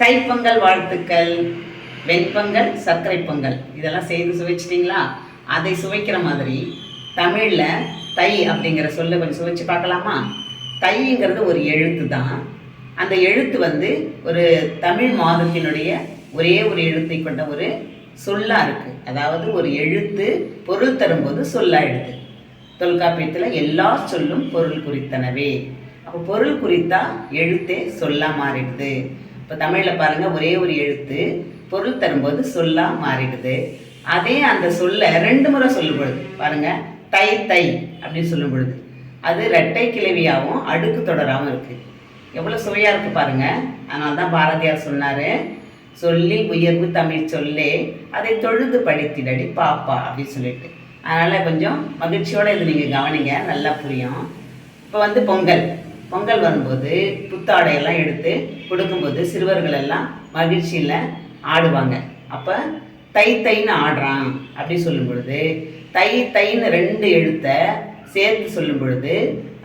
தைப்பொங்கல் வாழ்த்துக்கள் வெண்பொங்கல் சர்க்கரை பொங்கல். இதெல்லாம் செய்து சுவைச்சிட்டிங்களா? அதை சுவைக்கிற மாதிரி தமிழில் தை அப்படிங்கிற சொல்ல கொஞ்சம் சுவைச்சு பார்க்கலாமா? தைங்கிறது ஒரு எழுத்து தான். அந்த எழுத்து வந்து ஒரு தமிழ் மாதத்தினுடைய ஒரே ஒரு எழுத்தை கொண்ட ஒரு சொல்லாக இருக்குது அதாவது ஒரு எழுத்து பொருள் தரும்போது சொல்லாயிடுது தொல்காப்பியத்தில் எல்லா சொல்லும் பொருள் குறித்தனவே. அப்போ பொருள் குறித்தா எழுத்தே சொல்லா மாறிடுது. இப்போ தமிழில் பாருங்கள் ஒரே ஒரு எழுத்து பொருள் தரும்போது சொல்லாக மாறிடுது. அதே அந்த சொல்ல ரெண்டு முறை சொல்லும் பொழுது பாருங்கள் தை தை அப்படின்னு சொல்லும் பொழுது அது ரெட்டை கிளவியாகவும் அடுக்கு தொடராகவும் இருக்குது எவ்வளோ சுவையாக இருக்குது பாருங்கள் அதனால தான் பாரதியார் சொன்னார் சொல்லி உயர்வு தமிழ் சொல்லே அதை தொழுது படித்திடடி பாப்பா அப்படின்னு சொல்லிட்டு. அதனால் கொஞ்சம் மகிழ்ச்சியோடு இது நீங்கள் கவனிங்க நல்லா புரியும். இப்போ வந்து பொங்கல். பொங்கல் வரும்போது புத்தாடையெல்லாம் எடுத்து கொடுக்கும்போது சிறுவர்கள் எல்லாம் மகிழ்ச்சியில் ஆடுவாங்க. அப்போ தை தைன்னு ஆடுறான் அப்படி சொல்லும் பொழுது தை தைன்னு ரெண்டு எழுத்தை சேர்த்து சொல்லும் பொழுது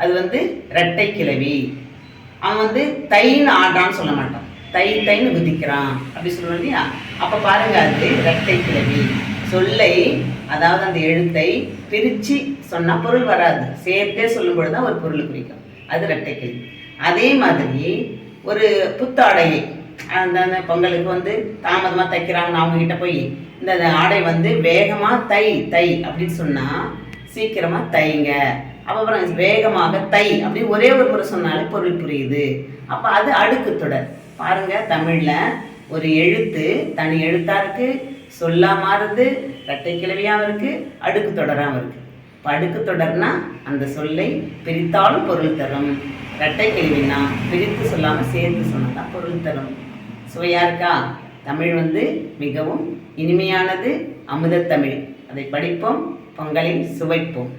அது வந்து ரெட்டை கிளவி அவன் வந்து தைன்னு ஆடுறான்னு சொல்ல மாட்டான். தை தைன்னு குதிக்கிறான் அப்படி சொல்லுவோம் இல்லையா? அப்போ பாருங்க அது ரெட்டை கிளவி சொல்லை அதாவது அந்த எழுத்தை பிரித்து சொன்னால் பொருள் வராது. சேர்த்தே சொல்லும் பொழுது தான் ஒரு பொருள் குறிக்கும். அது ரெட்டை கிளி அதே மாதிரி ஒரு புத்தாடையை அந்த அந்த பொங்கலுக்கு வந்து தாமதமாக தைக்கிறாங்கன்னு அவங்க கிட்ட போய் இந்த ஆடை வந்து வேகமாக தை தை அப்படின்னு சொன்னால் சீக்கிரமாக தைங்க. அப்புறம் வேகமாக தை அப்படி ஒரே ஒரு முறை சொன்னாலே பொருள் புரியுது. அப்போ அது அடுக்கு தொடர். பாருங்க தமிழில் ஒரு எழுத்து தனி எழுத்தாக இருக்குது சொல்லா மாறுது ரெட்டை கிளவியாகவும் இருக்குது அடுக்கு தொடராகவும் இருக்குது படுக்கு தொடர்னா அந்த சொல்லை பிரித்தாலும் பொருள் தரும். ரெட்டை கேள்வினா பிரித்து சொல்லாமல் சேர்த்து சொன்னதான் பொருள் தரும். சுவையாக இருக்கா? தமிழ் வந்து மிகவும் இனிமையானது அமுதத்தமிழ். அதை படிப்போம் பொங்கலை சுவைப்போம்.